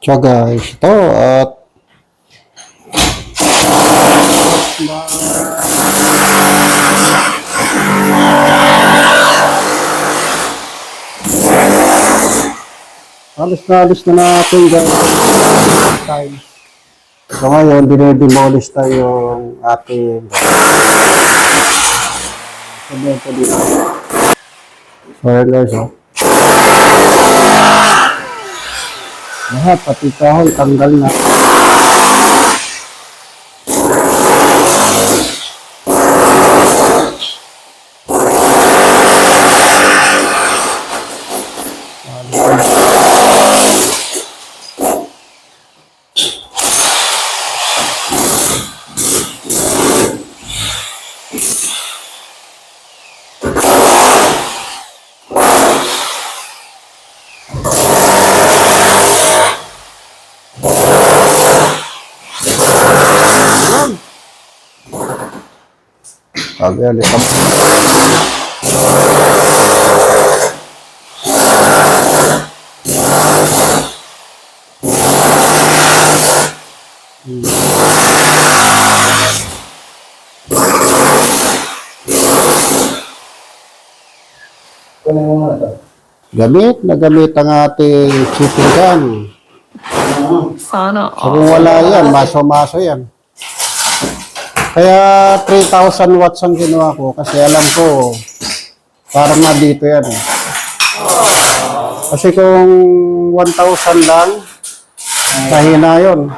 So guys, ito at alis na alis na natin guys. Time. So ngayon, dinedemolish tayo yung ating semento dito. So guys, oh. Lahat, pati kahoy, tanggal na. Sabi ulit kami. Gamit na gamit ang ating shipping gun. Sana kung wala yan, maso-maso yan. Kaya 3,000 watts ang ginawa ko kasi alam ko parang na dito yan. eh. Kasi kung 1,000 lang, mahina yun.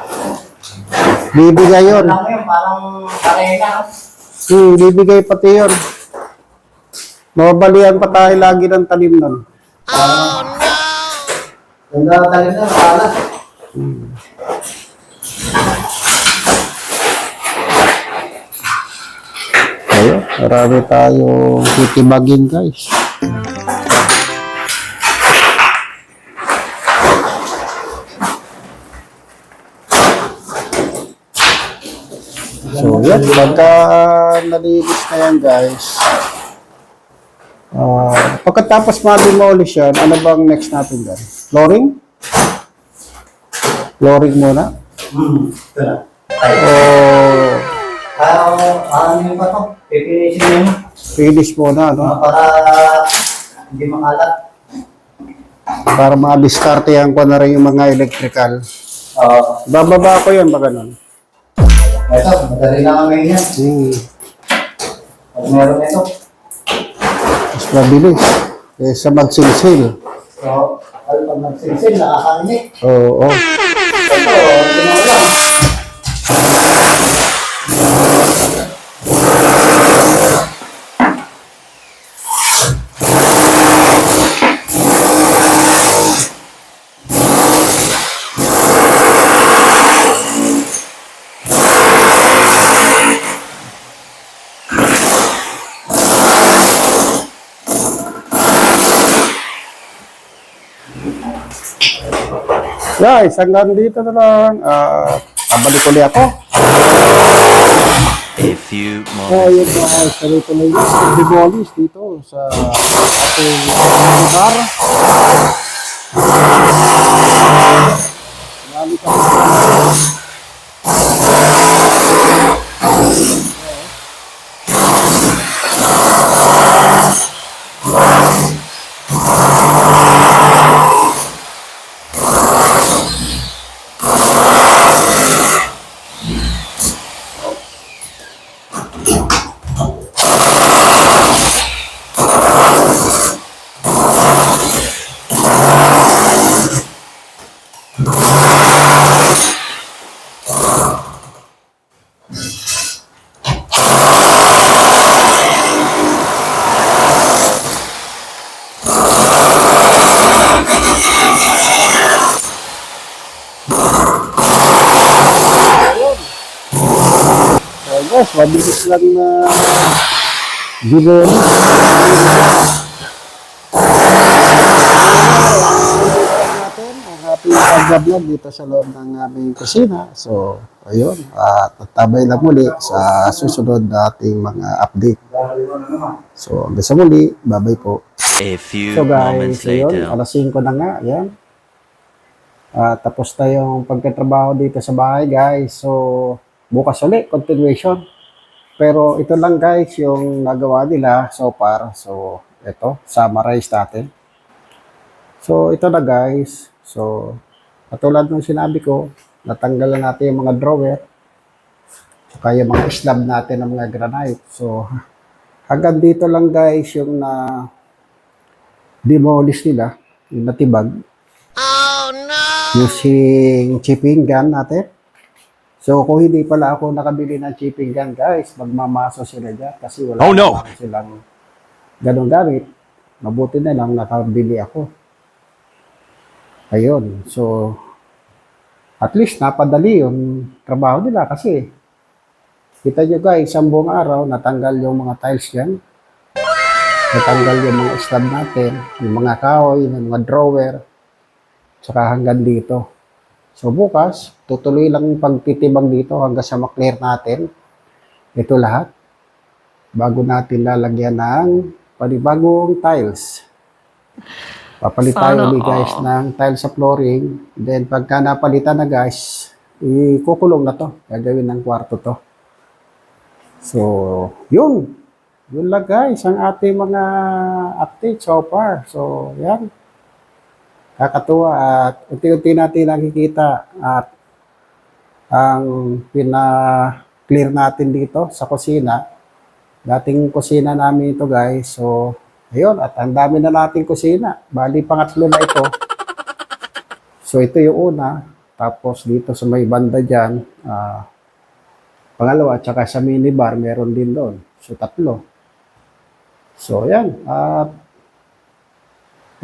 Bibigay yun. Parang karena. Hmm, bibigay pati yun. Mabalian pa tayo lagi ng talim nun. Yung talim na, nakala. Ayun, marami tayong titibagin guys. So yan, pagka nalinis na yan guys, ah pagkatapos ma-demolish yan, ano bang next natin dyan? Flooring? Flooring muna? Hmm, na. O ano yung pa to? Pipinisin mo finish muna, no? para hindi makalat. Para ma-discarte ko na rin yung mga electrical. Oo. Bababa ko yan ba ganun? ito, madali na kami yan. Hmm. Pag meron ito. Mas mabilis. Kaysa magsilsil. So, pag nagsinsin, nakakanik. Oo. Oh, Ito, sinulang. Guys, hanggang dito na lang. Ah, pabalik ulit ako. A few So, moments yun po guys. Tuloy-tuloy yung demolish dito sa ating lugar. Marami kami. Mabilis lang na ang ating pag-vlog dito sa loob ng aming kusina. So, ayun. At tatabay lang muli sa susunod na ating mga update. So, hanggang sa muli. Bye-bye po. A few So guys, ayun. Alas 5 na nga. Ayan. Ah, tapos na yung pagkatrabaho dito sa bahay, guys. So, bukas ulit, continuation. Pero ito lang, guys, yung nagawa nila so far. So, ito, summarize natin. So, ito na, guys. So, katulad ng sinabi ko, natanggalan natin yung mga drawer. Saka yung mga slab natin ng mga granite. So, hanggang dito lang, guys, yung na demolish nila, yung natibag using chipping gun natin. So, kung hindi pala ako nakabili ng chipping gun, guys, magmamaso sila dyan kasi wala Oh, no. silang ganong gamit. Mabuti na lang nakabili ako. Ayun. So, at least napadali yung trabaho nila kasi kita nyo guys, isang buong araw, natanggal yung mga tiles yan. Natanggal yung mga slab natin, yung mga kahoy, yung mga drawer, saka hanggang dito. So bukas, tutuloy lang yung pagtitibang dito hanggang sa maklear natin. Ito lahat. Bago natin lalagyan ng panibagong tiles. Papalit tayo Sana ulit guys ng tiles sa flooring. Then pagka napalitan na guys, ikukulong na to. Gagawin ng kwarto to. So, yun. Yun lang guys, ang ating mga update so far. So, yan kakatuwa at unti-unti natin nakikita at ang pina-clear natin dito sa kusina. Dating kusina namin ito guys. So, ayun. At ang dami na nating kusina. Bali, pangatlo na ito. So, ito yung una. Tapos dito sa may banda dyan, ah, pangalawa, tsaka sa minibar, meron din doon. So, tatlo. So, yan. At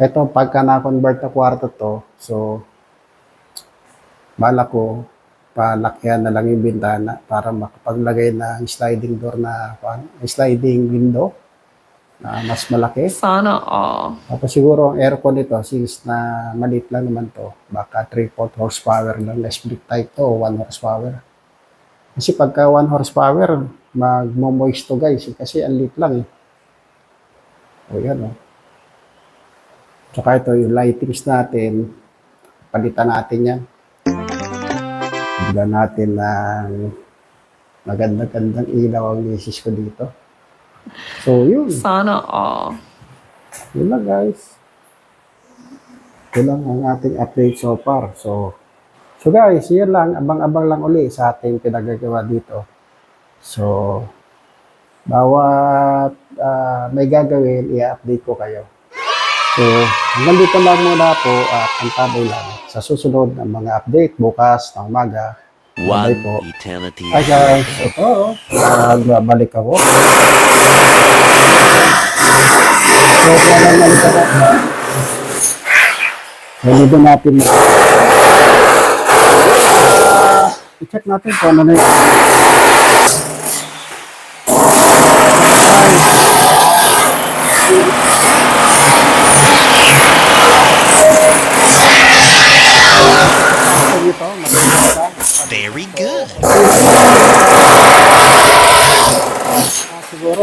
ito, pagka na-convert na kwarto to, so, bala ko, palakyan na lang yung bintana para makapaglagay ng sliding door na, sliding window na mas malaki. Sana all. Tapos siguro ang aircon nito, since na maliit lang naman to, baka 3-4 horsepower lang, na split type to, 1 horsepower. Kasi pagka 1 horsepower, magmo-moist to guys, kasi ang liit lang eh. O yan o. Tsaka ito, yung lightings natin, palitan natin yan. Bigyan natin ng magandang-gandang ilaw ang misis ko dito. So, yun. Sana all. Yun lang guys. Ito lang ang ating update so far. So, so guys, yun lang. Abang-abang lang uli sa ating pinagagawa dito. So, bawat ah, may gagawin, i-update ko kayo. So, hanggang dito lang muna po at ang tabay lang sa susunod ng mga update bukas ng umaga. One po. eternity. Hi guys, ito, nagbabalik ako. So, kaya lang ka na. Ganito natin na. I-check natin kung ano na yun.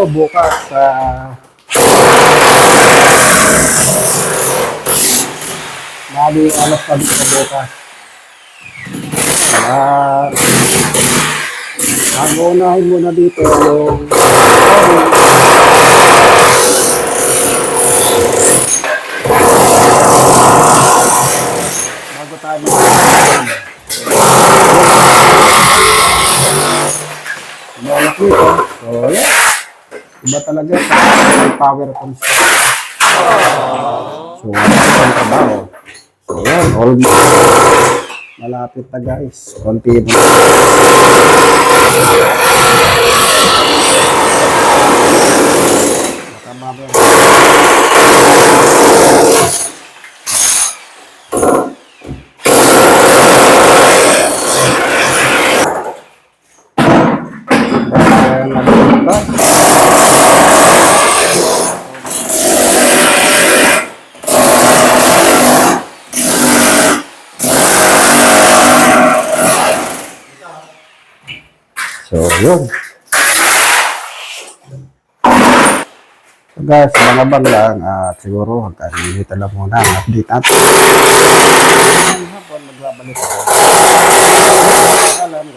Siguro bukas sa Bali, alas pa dito bukas. Ah, ang unahin muna dito yung bago tayo Malak nito. So, yan. Iba talaga may power consumption. So, ito ang trabaho. So, yan. Almost. Malapit na guys. Konti na. Baka mamaya. So, yun. So guys, abang-abang lang at siguro hanggang dito lang muna ang update natin. Hapon, magla- Alam guys.